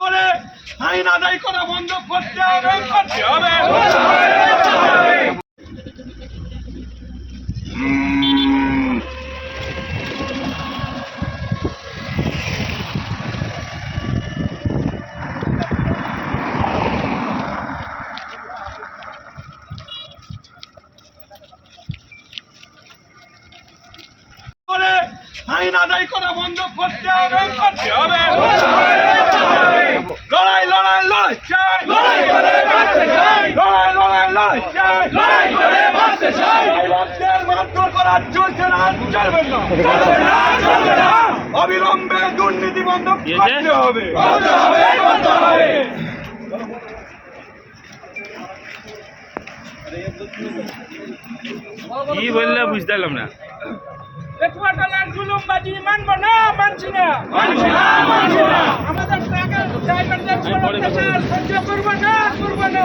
করে আইন আদায় করা বন্ধ করতে হবে। করতে হবে করে আইন আদায় করা বন্ধ করতে হবে করতে হবে। করা চলছে না চলবে না চলবে না অবিলম্বে দুর্নীতি বন্ধ করতে হবে। করতে হবে কি বললে বুঝতে পারলাম না। পেটুয়াটালার জুলুমবাজি মানবো না মানছি না। মানছি না, মানছি না। আমাদের ড্রাইভারদের অত্যাচার সহ্য করব না করব না।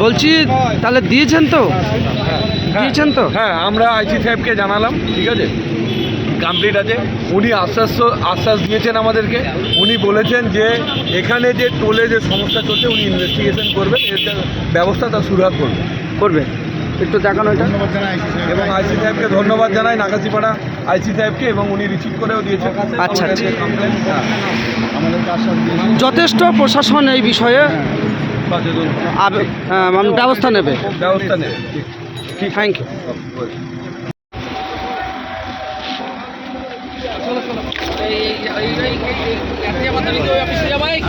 বলছি তাহলে দিয়েছেন তো? দিয়েছেন তো? হ্যাঁ আমরা আইসি সাহেবকে জানালাম ঠিক আছে? কমপ্লিট আছে। উনি আশ্বাস আশ্বাস দিয়েছেন আমাদেরকে। উনি বলেছেন যে এখানে যে টোলে যে সমস্যা চলছে উনি ইনভেস্টিগেশন করবেন এর ব্যবস্থা তার সুরাহা করবেন। করবে একটু দেখানো এটা। এবং আইসি সাহেবকে ধন্যবাদ জানাই নাকাশিপাড়া আইসি সাহেবকে এবং উনি রিসিভ করেও দিয়েছেন। আচ্ছা, আচ্ছা। হ্যাঁ। যথেষ্ট প্রশাসন এই বিষয়ে আব- ব্যবস্থা নেবে। ব্যবস্থা নেবে। থ্যাংক ইউ এই এই এই এই এই এই এই এই এই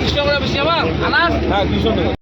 এই